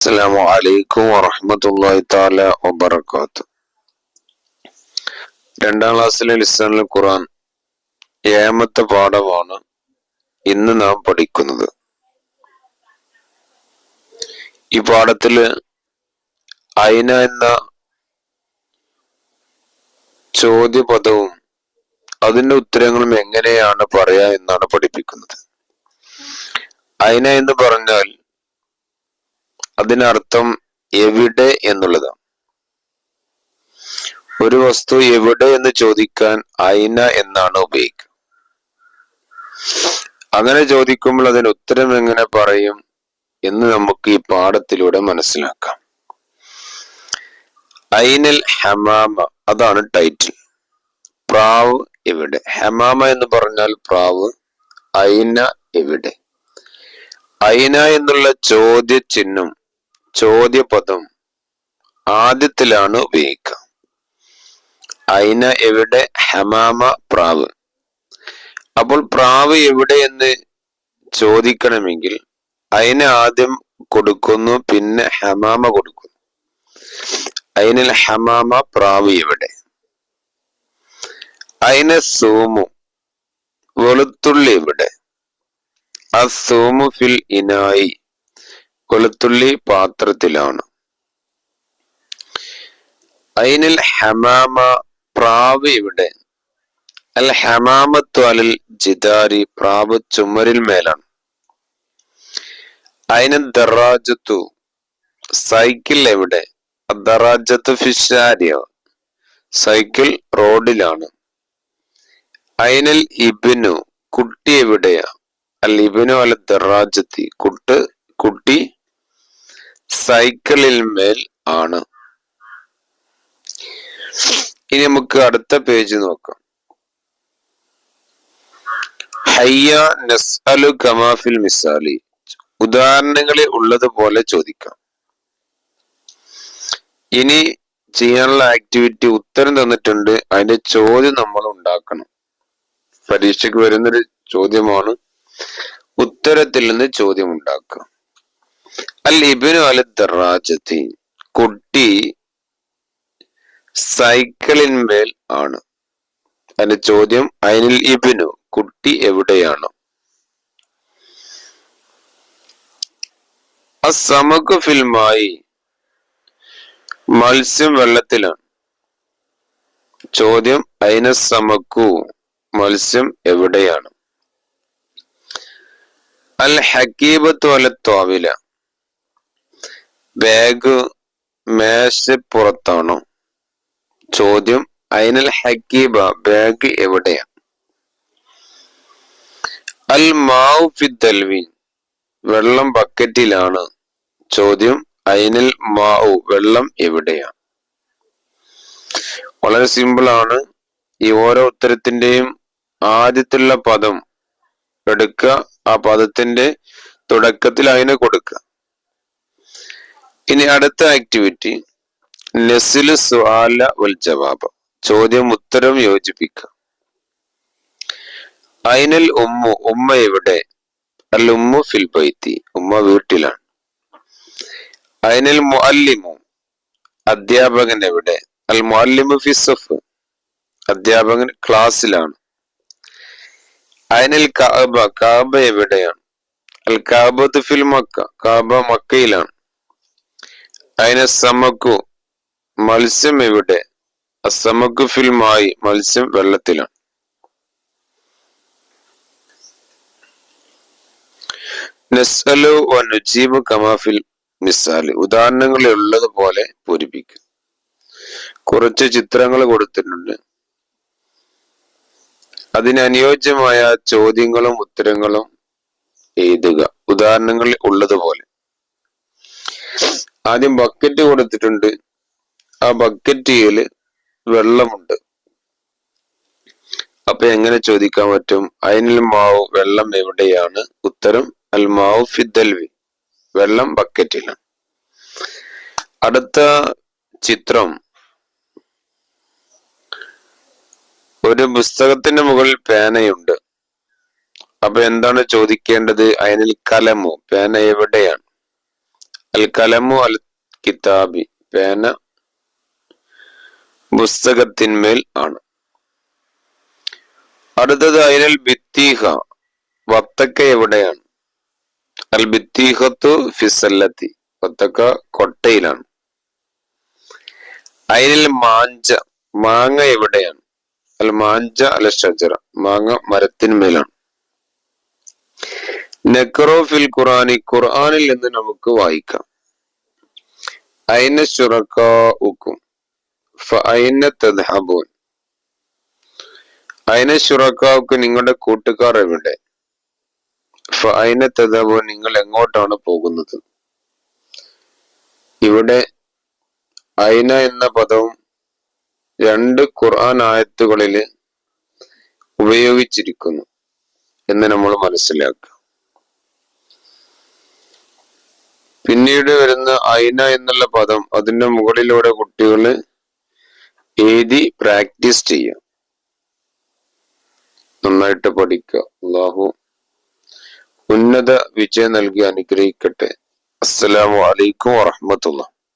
അസ്സലാമു അലൈക്കും വറഹ്മത്തുള്ളാഹി തആല വബറകാതു രണ്ടാം ക്ലാസ്സിലെ ലിസണിൽ ഖുറാൻ ഏഴാമത്തെ പാഠമാണ് ഇന്ന് നാം പഠിക്കുന്നത്. ഈ പാഠത്തിൽ അയിന എന്ന ചോദ്യപദവും അതിന്റെ ഉത്തരങ്ങളും എങ്ങനെയാണ് പറയാ എന്നാണ് പഠിപ്പിക്കുന്നത്. അയിന എന്ന് പറഞ്ഞാൽ അതിനർത്ഥം എവിടെ എന്നുള്ളതാണ്. ഒരു വസ്തു എവിടെ എന്ന് ചോദിക്കാൻ അയിന എന്നാണ് ഉപയോഗിക്കുക. അങ്ങനെ ചോദിക്കുമ്പോൾ അതിന് ഉത്തരം എങ്ങനെ പറയും എന്ന് നമുക്ക് ഈ പാഠത്തിലൂടെ മനസ്സിലാക്കാം. ഐനൽ ഹമാമ അതാണ് ടൈറ്റിൽ പ്രാവ് എവിടെ? ഹമാമ എന്ന് പറഞ്ഞാൽ പ്രാവ് ഐന എവിടെ? ഐന എന്നുള്ള ചോദ്യചിഹ്നം ചോദ്യപദം ആദ്യത്തിലാണ് ഉപയോഗിക്കുക. അയിന എവിടെ ഹമാമ പ്രാവ്? അപ്പോൾ പ്രാവ് എവിടെ എന്ന് ചോദിക്കണമെങ്കിൽ അയിന ആദ്യം കൊടുക്കുന്നു പിന്നെ ഹമാമ കൊടുക്കുന്നു. അയിനിൽ ഹമാമ പ്രാവ് എവിടെ? അയിന സൂമു വെളുത്തുള്ളി എവിടെ? അസൂമു ഫിൽ ഇനായി. വെളുത്തുള്ളി പാത്രത്തിലാണ്. അയിനിൽ ഹമാമ പ്രാവ് ഇവിടെ. അൽ ഹമാമത്തു അലിൽ ജിദാരി പ്രാവ് ചുമരിൽ മേലാണ്. അയിന ദറാജത്തു സൈക്കിൾ എവിടെ? ദറാജത്ത് ഫിഷാരിയോ സൈക്കിൾ റോഡിലാണ്. അയിനൽ ഇബിനു കുട്ടി എവിടെയാ? അൽ ഇബിനു അൽ ദറാജത്തി കുട്ട് കുട്ടി സൈക്കിളിൽ മേൽ ആണ്. ഇനി നമുക്ക് അടുത്ത പേജ് നോക്കാം. ഹയ്യ നസ്അലു കമാഫിൽ മിസാലി. ഉദാഹരണങ്ങളിൽ ഉള്ളതുപോലെ ചോദിക്കാം. ഇനി ചെയ്യാനുള്ള ആക്ടിവിറ്റി ഉത്തരം തന്നിട്ടുണ്ട്. അതിന്റെ ചോദ്യം നമ്മൾ ഉണ്ടാക്കണം. പരീക്ഷയ്ക്ക് വരുന്നൊരു ചോദ്യമാണ്. ഉത്തരത്തിൽ നിന്ന് ചോദ്യം ഉണ്ടാക്കുക. അൽ ഇബിനു അൽ ദറാജത്തി കുട്ടി സൈക്കിളിന്മേൽ ആണ്. അതിന്റെ ചോദ്യം അനിൽ ഇബിനു കുട്ടി എവിടെയാണ്? അസമക്ക് ഫിൽമായി മത്സ്യം വെള്ളത്തിലാണ്. ചോദ്യം അയിന സമക്കു മത്സ്യം എവിടെയാണ്? അൽ ഹക്കീബത്തു അല തോവില ബാഗ് മേശപ്പുറത്താണോ ചോദ്യം അയിനൽ ഹക്കീബ ബാഗ് എവിടെയാ? അൽ മാവ് ഫിദ്ദൽവിൻ വെള്ളം ബക്കറ്റിലാണ്. ചോദ്യം അയിനൽ മാവു വെള്ളം എവിടെയാ? വളരെ സിമ്പിൾ ആണ് ഈ ഓരോ ഉത്തരത്തിന്റെയും ആദ്യത്തുള്ള പദം എടുക്കുക ആ പദത്തിന്റെ തുടക്കത്തിൽ അതിനെ കൊടുക്കുക. ഇനി അടുത്ത ആക്ടിവിറ്റി നസിൽ സുആല വൽ ജവാബ്. ചോദ്യം ഉത്തരം യോജിപ്പിക്കുക. അയിനൽ ഉമ്മു ഉമ്മ എവിടെ? അൽ ഉമ്മു ഫിൽ ബൈത്തി ഉമ്മ വീട്ടിലാണ്. അയിനൽ മുഅല്ലിമു അധ്യാപകൻ എവിടെ? അൽ മുഅല്ലിമു ഫി സഫ് അധ്യാപകൻ ക്ലാസ്സിലാണ്. അയിനൽ കാബ കാബ എവിടെയാണ്? അൽ കാബത്ത് ഫിൽ മക്ക കാബ മക്കയിലാണ്. അയിന സമക്കു മത്സ്യം എവിടെ അസമക്കു ഫിൽമായി മത്സ്യം വെള്ളത്തിലാണ്. നസ്അലു വ നുജീബ് കമാഫിൽ മിസാൽ. ഉദാഹരണങ്ങളിൽ ഉള്ളതുപോലെ പൂരിപ്പിക്കും. കുറച്ച് ചിത്രങ്ങൾ കൊടുത്തിട്ടുണ്ട്. അതിനനുയോജ്യമായ ചോദ്യങ്ങളും ഉത്തരങ്ങളും എഴുതുക. ഉദാഹരണങ്ങളിൽ ഉള്ളതുപോലെ. ആദ്യം ബക്കറ്റ് കൊടുത്തിട്ടുണ്ട്. ആ ബക്കറ്റിൽ വെള്ളമുണ്ട്. അപ്പൊ എങ്ങനെ ചോദിക്കാൻ പറ്റും? അയിനിൽ മാവ് വെള്ളം എവിടെയാണ്? ഉത്തരം അൽ മാവ് ഫിദ്ദൽവി വെള്ളം ബക്കറ്റിലാണ് അടുത്ത ചിത്രം. ഒരു പുസ്തകത്തിന്റെ മുകളിൽ പേനയുണ്ട്. അപ്പൊ എന്താണ് ചോദിക്കേണ്ടത്? അയനിൽ കലമോ? പേന എവിടെയാണ്? അൽ കലമു അൽ കിതാബി. പേന പുസ്തകത്തിന്മേൽ ആണ്. അടുത്തത് അതിനൽ ബിത്തീഹ. വത്തക്ക എവിടെയാണ്? അൽ ബിത്തീഹത്തു ഫിസല്ലത്തി. വത്തക്ക കൊട്ടയിലാണ്. അയനിൽ മാഞ്ച. മാങ്ങ എവിടെയാണ്? അൽ മാഞ്ച അൽ ഷജറ. മാങ്ങ മരത്തിന്മേലാണ്. നെക്റോ ഫിൽ ഖുറാനി ഖുർആാനിൽ നിന്ന് നമുക്ക് വായിക്കാം. അയിന ശുറക്കും തദ്ഹബൂൻ? അയിന ശുറക്കാവുക്ക് നിങ്ങളുടെ കൂട്ടുകാർ എവിടെ? ഫൈന നിങ്ങൾ എങ്ങോട്ടാണ് പോകുന്നത്? ഇവിടെ അയിന എന്ന പദവും രണ്ട് ഖുർആൻ ആയത്തുകളിൽ ഉപയോഗിച്ചിരിക്കുന്നു എന്ന് നമ്മൾ മനസ്സിലാക്കുക പിന്നീട് വരുന്ന അയിന എന്നുള്ള പദം അതിന്റെ മുകളിലൂടെ കുട്ടികൾ എഴുതി പ്രാക്ടീസ് ചെയ്യുക നന്നായിട്ട് പഠിക്കുക. അള്ളാഹു ഉന്നത വിജയം നൽകി അനുഗ്രഹിക്കട്ടെ. അസ്സലാമു അലൈക്കും വറഹമത്തുള്ള